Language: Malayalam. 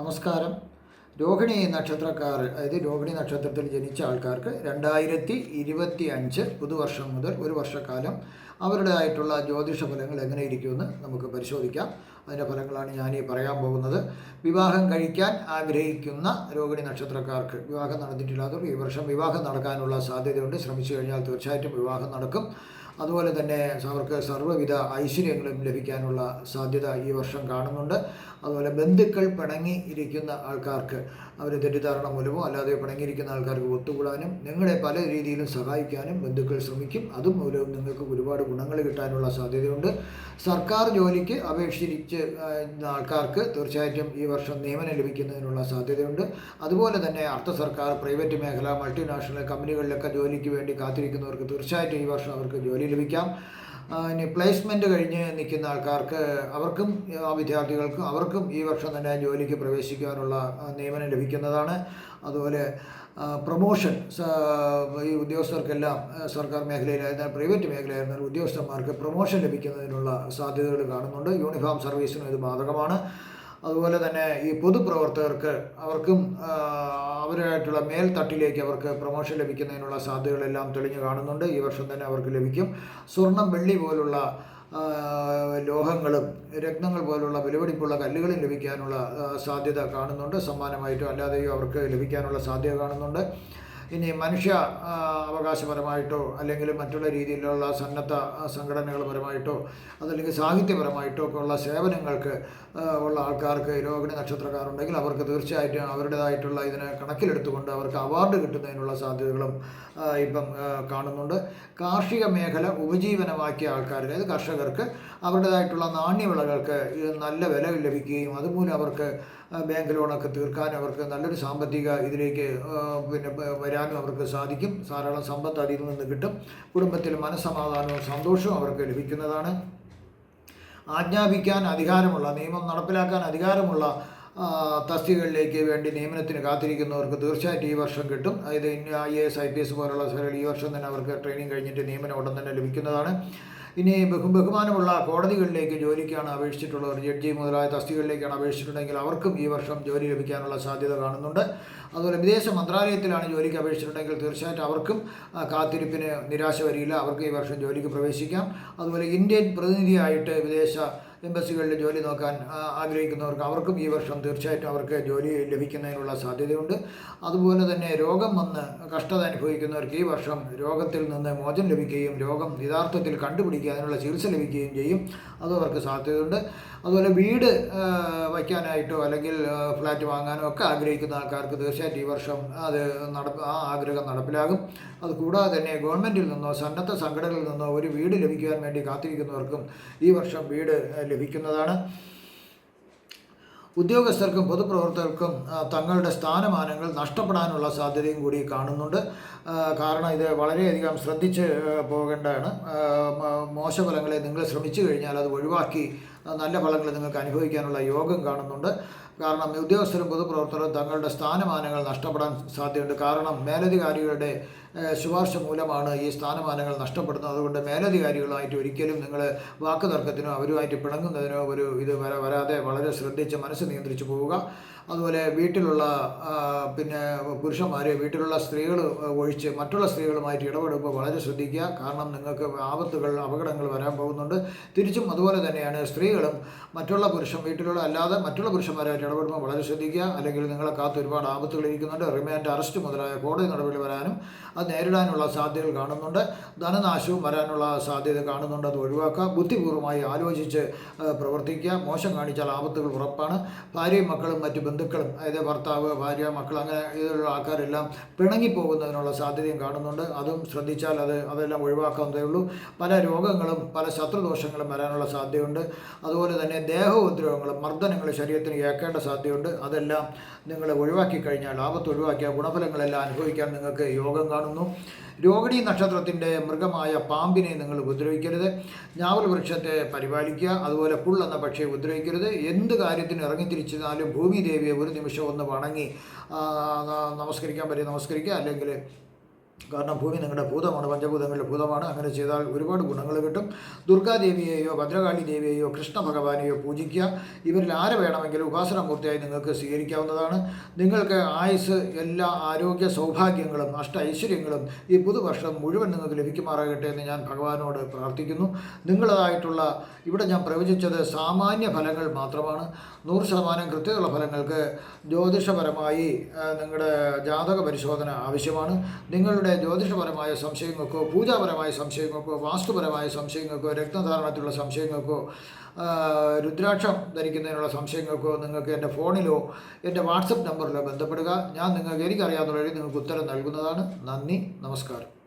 നമസ്കാരം. രോഹിണി നക്ഷത്രക്കാർ അതായത് രോഹിണി നക്ഷത്രത്തിൽ ജനിച്ച ആൾക്കാർക്ക് രണ്ടായിരത്തി ഇരുപത്തി അഞ്ച് പുതുവർഷം മുതൽ ഒരു വർഷക്കാലം അവരുടേതായിട്ടുള്ള ജ്യോതിഷ ഫലങ്ങൾ എങ്ങനെ ഇരിക്കുമെന്ന് നമുക്ക് പരിശോധിക്കാം. അതിന്റെ ഫലങ്ങളാണ് ഞാൻ ഈ പറയാൻ പോകുന്നത്. വിവാഹം കഴിക്കാൻ ആഗ്രഹിക്കുന്ന രോഹിണി നക്ഷത്രക്കാർക്ക് വിവാഹം നടന്നിട്ടില്ലാത്തവർ ഈ വർഷം വിവാഹം നടക്കാനുള്ള സാധ്യതയുണ്ട്. ശ്രമിച്ചു കഴിഞ്ഞാൽ തീർച്ചയായിട്ടും വിവാഹം നടക്കും. അതുപോലെ തന്നെ അവർക്ക് സർവവിധ ഐശ്വര്യങ്ങളും ലഭിക്കാനുള്ള സാധ്യത ഈ വർഷം കാണുന്നുണ്ട്. അതുപോലെ ബന്ധുക്കൾ പിണങ്ങി ഇരിക്കുന്ന ആൾക്കാർക്ക് അവർ തെറ്റിദ്ധാരണ മൂലമോ അല്ലാതെ പിണങ്ങിയിരിക്കുന്ന ആൾക്കാർക്ക് ഒത്തുകൂടാനും നിങ്ങളെ പല രീതിയിലും സഹായിക്കാനും ബന്ധുക്കൾ ശ്രമിക്കും. അതും മൂലവും നിങ്ങൾക്ക് ഒരുപാട് ഗുണങ്ങൾ കിട്ടാനുള്ള സാധ്യതയുണ്ട്. സർക്കാർ ജോലിക്ക് അപേക്ഷിച്ച് ആൾക്കാർക്ക് തീർച്ചയായിട്ടും ഈ വർഷം നിയമനം ലഭിക്കുന്നതിനുള്ള സാധ്യതയുണ്ട്. അതുപോലെ തന്നെ അർദ്ധ സർക്കാർ പ്രൈവറ്റ് മേഖല മൾട്ടിനാഷണൽ കമ്പനികളിലൊക്കെ ജോലിക്ക് വേണ്ടി കാത്തിരിക്കുന്നവർക്ക് തീർച്ചയായിട്ടും ഈ വർഷം അവർക്ക് ജോലി ലഭിക്കാം. ഇനി പ്ലേസ്മെന്റ് കഴിഞ്ഞ് നിൽക്കുന്ന ആൾക്കാർക്ക് അവർക്കും ആ വിദ്യാർത്ഥികൾക്കും അവർക്കും ഈ വർഷം തന്നെ ജോലിക്ക് പ്രവേശിക്കാനുള്ള നിയമനം ലഭിക്കുന്നതാണ്. അതുപോലെ പ്രൊമോഷൻ ഈ ഉദ്യോഗസ്ഥർക്കെല്ലാം സർക്കാർ മേഖലയിലായിരുന്നാൽ പ്രൈവറ്റ് മേഖലയായിരുന്നാൽ ഉദ്യോഗസ്ഥന്മാർക്ക് പ്രൊമോഷൻ ലഭിക്കുന്നതിനുള്ള സാധ്യതകൾ കാണുന്നുണ്ട്. യൂണിഫോം സർവീസിനും ഇത് ബാധകമാണ്. അതുപോലെ തന്നെ ഈ പൊതുപ്രവർത്തകർക്ക് അവർക്കും അവരായിട്ടുള്ള മേൽത്തട്ടിലേക്ക് അവർക്ക് പ്രൊമോഷൻ ലഭിക്കുന്നതിനുള്ള സാധ്യതകളെല്ലാം തെളിഞ്ഞു കാണുന്നുണ്ട്. ഈ വർഷം തന്നെ അവർക്ക് ലഭിക്കും. സ്വർണം വെള്ളി പോലുള്ള ലോഹങ്ങളും രത്നങ്ങൾ പോലുള്ള വിലപിടിപ്പുള്ള കല്ലുകളും ലഭിക്കാനുള്ള സാധ്യത കാണുന്നുണ്ട്. സമ്മാനമായിട്ടോ അല്ലാതെയോ അവർക്ക് ലഭിക്കാനുള്ള സാധ്യത കാണുന്നുണ്ട്. ഇനി മനുഷ്യ അവകാശപരമായിട്ടോ അല്ലെങ്കിൽ മറ്റുള്ള രീതിയിലുള്ള സന്നദ്ധ സംഘടനകൾ പരമായിട്ടോ അതല്ലെങ്കിൽ സാഹിത്യപരമായിട്ടോ ഒക്കെ ഉള്ള സേവനങ്ങൾക്ക് ഉള്ള ആൾക്കാർക്ക് രോഹിണി നക്ഷത്രക്കാരുണ്ടെങ്കിൽ അവർക്ക് തീർച്ചയായിട്ടും അവരുടേതായിട്ടുള്ള ഇതിനെ കണക്കിലെടുത്തുകൊണ്ട് അവർക്ക് അവാർഡ് കിട്ടുന്നതിനുള്ള സാധ്യതകളും ഇപ്പം കാണുന്നുണ്ട്. കാർഷിക മേഖല ഉപജീവനമാക്കിയ ആൾക്കാർ അതായത് കർഷകർക്ക് അവരുടേതായിട്ടുള്ള നാണ്യവിളകൾക്ക് നല്ല വില ലഭിക്കുകയും അതുമൂലം അവർക്ക് ബാങ്ക് ലോണൊക്കെ തീർക്കാൻ അവർക്ക് നല്ലൊരു സാമ്പത്തിക ഇതിലേക്ക് പിന്നെ വരാനും അവർക്ക് സാധിക്കും. ധാരാളം സമ്പത്ത് അതിൽ നിന്ന് കിട്ടും. കുടുംബത്തിൽ മനസ്സമാധാനവും സന്തോഷവും അവർക്ക് ലഭിക്കുന്നതാണ്. ആജ്ഞാപിക്കാൻ അധികാരമുള്ള നിയമം നടപ്പിലാക്കാൻ അധികാരമുള്ള തസ്തികളിലേക്ക് വേണ്ടി നിയമനത്തിന് കാത്തിരിക്കുന്നവർക്ക് തീർച്ചയായിട്ടും ഈ വർഷം കിട്ടും. അതായത് I A S I P S പോലുള്ള സ്ഥലങ്ങൾ ഈ വർഷം തന്നെ അവർക്ക് ട്രെയിനിങ് കഴിഞ്ഞിട്ട് നിയമനം ഉടൻ തന്നെ ലഭിക്കുന്നതാണ്. ഇനി ബഹു ബഹുമാനമുള്ള കോടതികളിലേക്ക് ജോലിക്കാണ് അപേക്ഷിച്ചിട്ടുള്ളവർ ജഡ്ജി മുതലായ തസ്തികകളിലേക്കാണ് അപേക്ഷിച്ചിട്ടുണ്ടെങ്കിൽ അവർക്കും ഈ വർഷം ജോലി ലഭിക്കാനുള്ള സാധ്യത കാണുന്നുണ്ട്. അതുപോലെ വിദേശ മന്ത്രാലയത്തിലാണ് ജോലിക്ക് അപേക്ഷിച്ചിട്ടുണ്ടെങ്കിൽ തീർച്ചയായിട്ടും അവർക്കും കാത്തിരിപ്പിന് നിരാശ വരില്ല. അവർക്ക് ഈ വർഷം ജോലിക്ക് പ്രവേശിക്കാം. അതുപോലെ ഇന്ത്യൻ പ്രതിനിധിയായിട്ട് വിദേശ എംബസികളിൽ ജോലി നോക്കാൻ ആഗ്രഹിക്കുന്നവർക്ക് അവർക്കും ഈ വർഷം തീർച്ചയായിട്ടും അവർക്ക് ജോലി ലഭിക്കുന്നതിനുള്ള സാധ്യതയുണ്ട്. അതുപോലെ തന്നെ രോഗം വന്ന് കഷ്ടത അനുഭവിക്കുന്നവർക്ക് ഈ വർഷം രോഗത്തിൽ നിന്ന് മോചനം ലഭിക്കുകയും രോഗം യഥാർത്ഥത്തിൽ കണ്ടുപിടിക്കുക അതിനുള്ള ചികിത്സ ലഭിക്കുകയും ചെയ്യും. അതും അവർക്ക് സാധ്യതയുണ്ട്. അതുപോലെ വീട് വയ്ക്കാനായിട്ടോ അല്ലെങ്കിൽ ഫ്ലാറ്റ് വാങ്ങാനോ ഒക്കെ ആഗ്രഹിക്കുന്ന ആൾക്കാർക്ക് തീർച്ചയായിട്ടും ഈ വർഷം അത് നടപ്പ് ആ ആഗ്രഹം നടപ്പിലാകും. അത് കൂടാതെ തന്നെ ഗവൺമെന്റിൽ നിന്നോ സന്നദ്ധ സംഘടനകളിൽ നിന്നോ ഒരു വീട് ലഭിക്കുവാൻ വേണ്ടി കാത്തിരിക്കുന്നവർക്കും ഈ വർഷം വീട് ലഭിക്കുന്നതാണ്. ഉദ്യോഗസ്ഥർക്കും പൊതുപ്രവർത്തകർക്കും തങ്ങളുടെ സ്ഥാനമാനങ്ങൾ നഷ്ടപ്പെടാനുള്ള സാധ്യതയും കൂടി കാണുന്നുണ്ട്. കാരണം ഇത് വളരെയധികം ശ്രദ്ധിച്ച് പോകേണ്ടതാണ്. മോശഫലങ്ങളെ നിങ്ങൾ ശ്രമിച്ചു കഴിഞ്ഞാൽ അത് ഒഴിവാക്കി നല്ല ഫലങ്ങൾ നിങ്ങൾക്ക് അനുഭവിക്കാനുള്ള യോഗം കാണുന്നുണ്ട്. കാരണം ഉദ്യോഗസ്ഥരും പൊതുപ്രവർത്തകരും തങ്ങളുടെ സ്ഥാനമാനങ്ങൾ നഷ്ടപ്പെടാൻ സാധ്യതയുണ്ട്. കാരണം മേലധികാരികളുടെ ശുപാർശ മൂലമാണ് ഈ സ്ഥാനമാനങ്ങൾ നഷ്ടപ്പെടുന്നത്. അതുകൊണ്ട് മേലധികാരികളുമായിട്ട് ഒരിക്കലും നിങ്ങൾ വാക്ക് തർക്കത്തിനോ അവരുമായിട്ട് പിണങ്ങുന്നതിനോ ഒരു ഇത് വര വരാതെ വളരെ ശ്രദ്ധിച്ച് മനസ്സ് നിയന്ത്രിച്ച് പോവുക. അതുപോലെ വീട്ടിലുള്ള പിന്നെ പുരുഷന്മാർ വീട്ടിലുള്ള സ്ത്രീകൾ ഒഴിച്ച് മറ്റുള്ള സ്ത്രീകളുമായിട്ട് ഇടപെടുമ്പോൾ വളരെ ശ്രദ്ധിക്കുക. കാരണം നിങ്ങൾക്ക് ആപത്തുകൾ അപകടങ്ങൾ വരാൻ പോകുന്നുണ്ട്. തിരിച്ചും അതുപോലെ തന്നെയാണ് സ്ത്രീകളും മറ്റുള്ള പുരുഷൻ വീട്ടിലുള്ള അല്ലാതെ മറ്റുള്ള പുരുഷന്മാരായിട്ട് ഇടപെടുമ്പോൾ വളരെ ശ്രദ്ധിക്കുക. അല്ലെങ്കിൽ നിങ്ങളെ കാത്ത് ഒരുപാട് ആപത്തുകൾ ഇരിക്കുന്നുണ്ട്. റിമാൻഡ് അറസ്റ്റ് മുതലായ കോടതി നടപടി വരാനും അത് നേരിടാനുള്ള സാധ്യതകൾ കാണുന്നുണ്ട്. ധനനാശവും വരാനുള്ള സാധ്യത കാണുന്നുണ്ട്. അത് ഒഴിവാക്കുക. ബുദ്ധിപൂർവമായി ആലോചിച്ച് പ്രവർത്തിക്കുക. മോശം കാണിച്ചാൽ ആപത്തുകൾ ഉറപ്പാണ്. ഭാര്യയും മക്കളും മറ്റ് ബന്ധുക്കളും അതായത് ഭർത്താവ് ഭാര്യ മക്കൾ അങ്ങനെ ഇതിലുള്ള ആൾക്കാരെല്ലാം പിണങ്ങിപ്പോകുന്നതിനുള്ള സാധ്യതയും കാണുന്നുണ്ട്. അതും ശ്രദ്ധിച്ചാൽ അത് അതെല്ലാം ഒഴിവാക്കാവുന്നതേ ഉള്ളൂ. പല രോഗങ്ങളും പല ശത്രുദോഷങ്ങളും വരാനുള്ള സാധ്യതയുണ്ട്. അതുപോലെ തന്നെ ദേഹോദ്രവങ്ങളും മർദ്ദനങ്ങൾ ശരീരത്തിന് ഏൽക്കേണ്ട സാധ്യതയുണ്ട്. അതെല്ലാം നിങ്ങൾ ഒഴിവാക്കി കഴിഞ്ഞാൽ ആപത്ത് ഒഴിവാക്കിയ ഗുണഫലങ്ങളെല്ലാം അനുഭവിക്കാൻ നിങ്ങൾക്ക് യോഗം കാണുന്നു. രോഹിണി നക്ഷത്രത്തിന്റെ മൃഗമായ പാമ്പിനെ നിങ്ങൾ ഉപദ്രവിക്കരുത്. ഞാവൽ വൃക്ഷത്തെ പരിപാലിക്കുക. അതുപോലെ പുൾ എന്ന പക്ഷിയെ ഉപദ്രവിക്കരുത്. എന്ത് കാര്യത്തിന് ഇറങ്ങിത്തിരിച്ചാലും ഭൂമി ദേവിയെ ഒരു നിമിഷം ഒന്ന് വണങ്ങി നമസ്കരിക്കാൻ പറ്റിയ നമസ്കരിക്കുക. അല്ലെങ്കിൽ കാരണം ഭൂമി നിങ്ങളുടെ ഭൂതമാണ് പഞ്ചഭൂതങ്ങളുടെ ഭൂതമാണ്. അങ്ങനെ ചെയ്താൽ ഒരുപാട് ഗുണങ്ങൾ കിട്ടും. ദുർഗാദേവിയെയോ ഭദ്രകാളി ദേവിയെയോ കൃഷ്ണ ഭഗവാനെയോ പൂജിക്കുക. ഇവരിൽ ആരെ വേണമെങ്കിലും ഉപാസനമൂർത്തിയായി നിങ്ങൾക്ക് സ്വീകരിക്കാവുന്നതാണ്. നിങ്ങൾക്ക് ആയുസ് എല്ലാ ആരോഗ്യ സൗഭാഗ്യങ്ങളും അഷ്ട ഐശ്വര്യങ്ങളും ഈ പുതുവർഷം മുഴുവൻ നിങ്ങൾക്ക് ലഭിക്കുമാറാകട്ടെ എന്ന് ഞാൻ ഭഗവാനോട് പ്രാർത്ഥിക്കുന്നു. നിങ്ങളതായിട്ടുള്ള ഇവിടെ ഞാൻ പ്രവചിച്ചത് സാമാന്യ ഫലങ്ങൾ മാത്രമാണ്. നൂറ് ശതമാനം കൃത്യതയുള്ള ഫലങ്ങൾക്ക് ജ്യോതിഷപരമായി നിങ്ങളുടെ ജാതക പരിശോധന ആവശ്യമാണ്. നിങ്ങളുടെ ജ്യോതിഷപരമായ സംശയങ്ങൾക്കോ പൂജാപരമായ സംശയങ്ങൾക്കോ വാസ്തുപരമായ സംശയങ്ങൾക്കോ രക്തധാരണത്തിലുള്ള സംശയങ്ങൾക്കോ രുദ്രാക്ഷം ധരിക്കുന്നതിനുള്ള സംശയങ്ങൾക്കോ നിങ്ങൾക്ക് എന്റെ ഫോണിലോ എന്റെ വാട്സപ്പ് നമ്പറിലോ ബന്ധപ്പെടുക. ഞാൻ നിങ്ങൾക്ക് എനിക്കറിയാവുന്ന വഴി നിങ്ങൾക്ക് ഉത്തരം നൽകുന്നതാണ്. നന്ദി നമസ്കാരം.